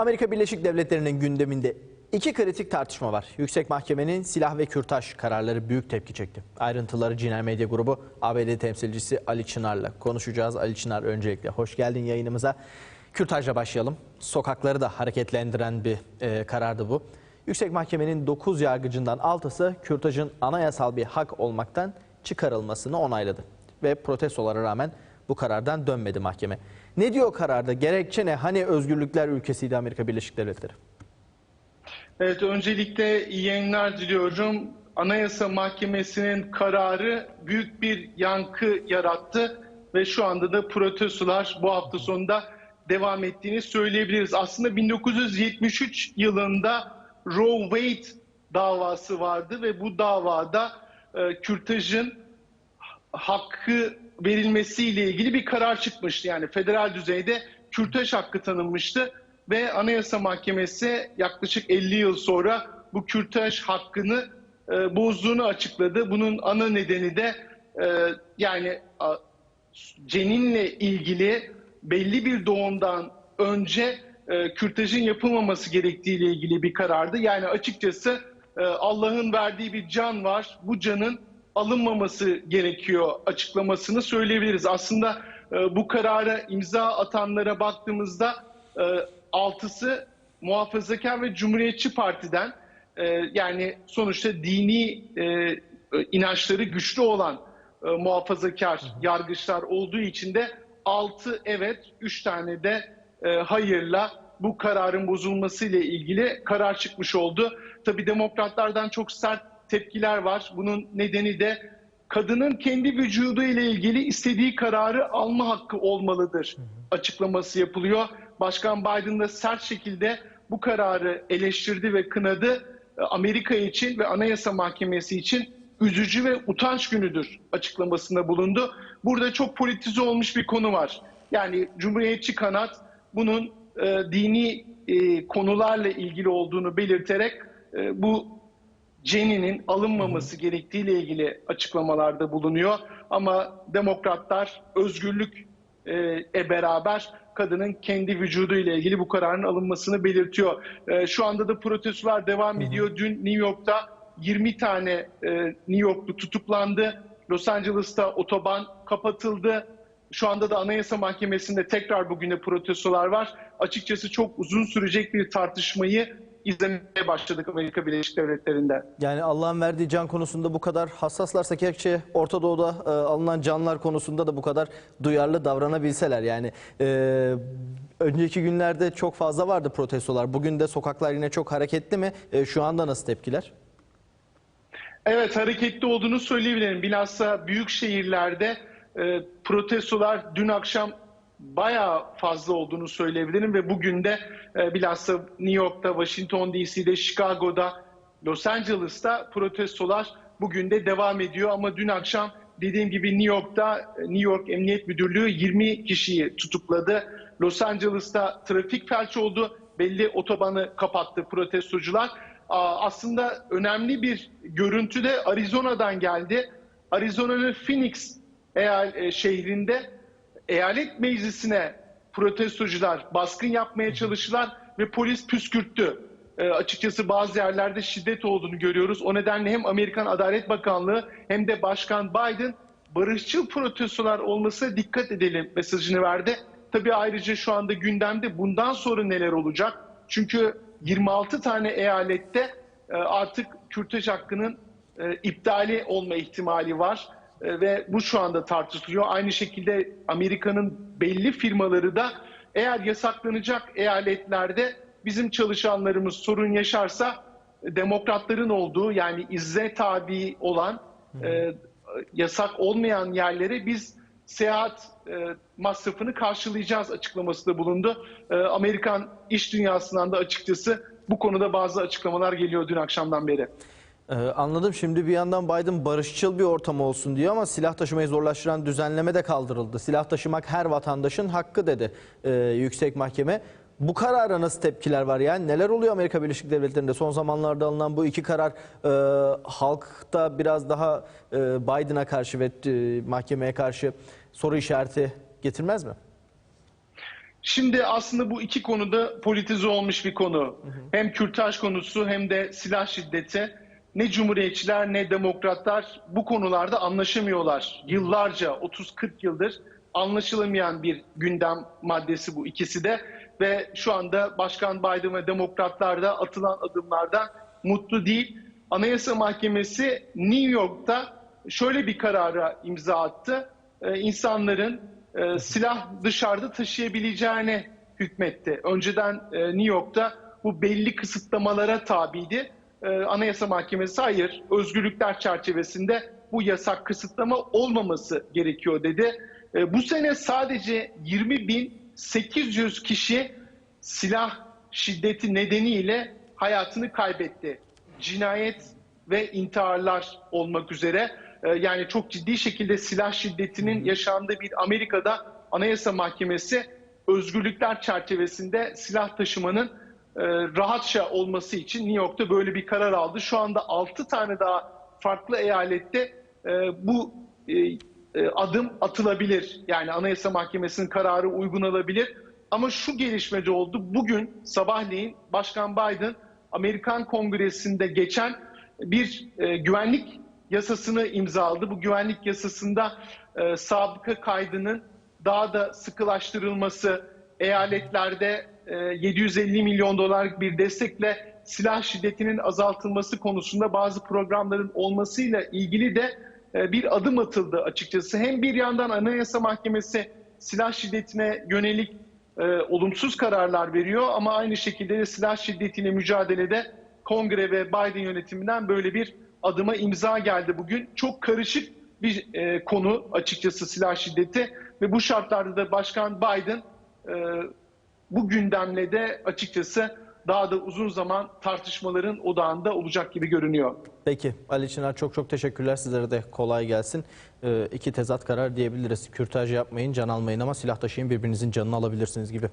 Amerika Birleşik Devletleri'nin gündeminde iki kritik tartışma var. Yüksek Mahkemenin silah ve kürtaj kararları büyük tepki çekti. Ayrıntıları Ciner Medya Grubu ABD temsilcisi Ali Çınar'la konuşacağız. Ali Çınar öncelikle hoş geldin yayınımıza. Kürtajla başlayalım. Sokakları da hareketlendiren bir e, karardı bu. Yüksek Mahkemenin 9 yargıcından 6'sı kürtajın anayasal bir hak olmaktan çıkarılmasını onayladı. Ve protestolara rağmen bu karardan dönmedi mahkeme. Ne diyor kararda? Gerekçe ne? Hani özgürlükler ülkesiydi Amerika Birleşik Devletleri? Evet, öncelikle iyi yayınlar diliyorum. Anayasa Mahkemesi'nin kararı büyük bir yankı yarattı ve şu anda da protestolar bu hafta sonunda devam ettiğini söyleyebiliriz. Aslında 1973 yılında Roe Wade davası vardı ve bu davada e, kürtajın hakkı verilmesiyle ilgili bir karar çıkmıştı. Yani federal düzeyde kürtaj hakkı tanınmıştı ve Anayasa Mahkemesi yaklaşık 50 yıl sonra bu kürtaj hakkını e, bozduğunu açıkladı. Bunun ana nedeni de e, yani a, ceninle ilgili belli bir doğumdan önce e, kürtajın yapılmaması gerektiğiyle ilgili bir karardı. Yani açıkçası e, Allah'ın verdiği bir can var. Bu canın alınmaması gerekiyor açıklamasını söyleyebiliriz. Aslında e, bu karara imza atanlara baktığımızda e, altısı muhafazakar ve cumhuriyetçi partiden e, yani sonuçta dini e, inançları güçlü olan e, muhafazakar yargıçlar olduğu için de altı evet, üç tane de e, hayırla bu kararın bozulması ile ilgili karar çıkmış oldu. Tabii demokratlardan çok sert tepkiler var. Bunun nedeni de kadının kendi vücudu ile ilgili istediği kararı alma hakkı olmalıdır açıklaması yapılıyor. Başkan Biden da sert şekilde bu kararı eleştirdi ve kınadı. Amerika için ve Anayasa Mahkemesi için üzücü ve utanç günüdür açıklamasında bulundu. Burada çok politize olmuş bir konu var. Yani Cumhuriyetçi kanat bunun e, dini e, konularla ilgili olduğunu belirterek e, bu Jenny'nin alınmaması gerektiğiyle ilgili açıklamalarda bulunuyor. Ama demokratlar özgürlük e, beraber kadının kendi vücudu ile ilgili bu kararın alınmasını belirtiyor. E, şu anda da protestolar devam ediyor. Dün New York'ta 20 tane e, New Yorklu tutuklandı. Los Angeles'ta otoban kapatıldı. Şu anda da Anayasa Mahkemesi'nde tekrar bugün de protestolar var. Açıkçası çok uzun sürecek bir tartışmayı izlemeye başladık Amerika Birleşik Devletleri'nde. Yani Allah'ın verdiği can konusunda bu kadar hassaslarsa keşke Orta Doğu'da e, alınan canlar konusunda da bu kadar duyarlı davranabilseler. Yani e, önceki günlerde çok fazla vardı protestolar. Bugün de sokaklar yine çok hareketli mi? E, şu anda nasıl tepkiler? Evet hareketli olduğunu söyleyebilirim. Bilhassa büyük şehirlerde e, protestolar dün akşam bayağı fazla olduğunu söyleyebilirim ve bugün de e, bilhassa New York'ta, Washington DC'de, Chicago'da, Los Angeles'ta protestolar bugün de devam ediyor ama dün akşam dediğim gibi New York'ta New York Emniyet Müdürlüğü 20 kişiyi tutukladı. Los Angeles'ta trafik felç oldu. Belli otobanı kapattı protestocular. Aslında önemli bir görüntü de Arizona'dan geldi. Arizona'nın Phoenix eyal şehrinde eyalet meclisine protestocular baskın yapmaya çalıştılar ve polis püskürttü. E, açıkçası bazı yerlerde şiddet olduğunu görüyoruz. O nedenle hem Amerikan Adalet Bakanlığı hem de Başkan Biden barışçıl protestolar olmasına dikkat edelim mesajını verdi. Tabii ayrıca şu anda gündemde bundan sonra neler olacak? Çünkü 26 tane eyalette e, artık kürtaj hakkının e, iptali olma ihtimali var. E, ve bu şu anda tartışılıyor. Aynı şekilde Amerika'nın belli firmaları da eğer yasaklanacak eyaletlerde bizim çalışanlarımız sorun yaşarsa e, demokratların olduğu yani izze tabi olan e, yasak olmayan yerlere biz seyahat e, masrafını karşılayacağız açıklaması da bulundu. E, Amerikan iş dünyasından da açıkçası bu konuda bazı açıklamalar geliyor dün akşamdan beri. Ee, anladım. Şimdi bir yandan Biden barışçıl bir ortam olsun diyor ama silah taşımayı zorlaştıran düzenleme de kaldırıldı. Silah taşımak her vatandaşın hakkı dedi e, yüksek mahkeme. Bu karara nasıl tepkiler var yani neler oluyor Amerika Birleşik Devletleri'nde son zamanlarda alınan bu iki karar e, halkta biraz daha e, Biden'a karşı ve e, mahkemeye karşı soru işareti getirmez mi? Şimdi aslında bu iki konuda politize olmuş bir konu. Hem kürtaj konusu hem de silah şiddeti. Ne cumhuriyetçiler ne demokratlar bu konularda anlaşamıyorlar. Yıllarca 30-40 yıldır anlaşılamayan bir gündem maddesi bu ikisi de. Ve şu anda Başkan Biden ve demokratlar da atılan adımlardan mutlu değil. Anayasa Mahkemesi New York'ta şöyle bir karara imza attı. Ee, insanların e, silah dışarıda taşıyabileceğine hükmetti. Önceden e, New York'ta bu belli kısıtlamalara tabiydi. E, Anayasa Mahkemesi hayır, özgürlükler çerçevesinde bu yasak kısıtlama olmaması gerekiyor dedi. E, bu sene sadece 20.800 kişi silah şiddeti nedeniyle hayatını kaybetti. Cinayet ve intiharlar olmak üzere e, yani çok ciddi şekilde silah şiddetinin yaşandığı bir Amerika'da Anayasa Mahkemesi özgürlükler çerçevesinde silah taşımanın rahatça olması için New York'ta böyle bir karar aldı. Şu anda 6 tane daha farklı eyalette e, bu e, e, adım atılabilir. Yani Anayasa Mahkemesi'nin kararı uygulanabilir. Ama şu gelişmede oldu. Bugün sabahleyin Başkan Biden Amerikan Kongresi'nde geçen bir e, güvenlik yasasını imzaladı. Bu güvenlik yasasında e, sabıka kaydının daha da sıkılaştırılması, eyaletlerde e, 750 milyon dolarlık bir destekle silah şiddetinin azaltılması konusunda bazı programların olmasıyla ilgili de e, bir adım atıldı açıkçası. Hem bir yandan Anayasa Mahkemesi silah şiddetine yönelik e, olumsuz kararlar veriyor ama aynı şekilde de silah şiddetiyle mücadelede Kongre ve Biden yönetiminden böyle bir adıma imza geldi bugün. Çok karışık bir e, konu açıkçası silah şiddeti ve bu şartlarda da Başkan Biden e, bu gündemle de açıkçası daha da uzun zaman tartışmaların odağında olacak gibi görünüyor. Peki Ali Çınar çok çok teşekkürler. Sizlere de kolay gelsin. Ee, iki tezat karar diyebiliriz. Kürtaj yapmayın, can almayın ama silah taşıyın birbirinizin canını alabilirsiniz gibi.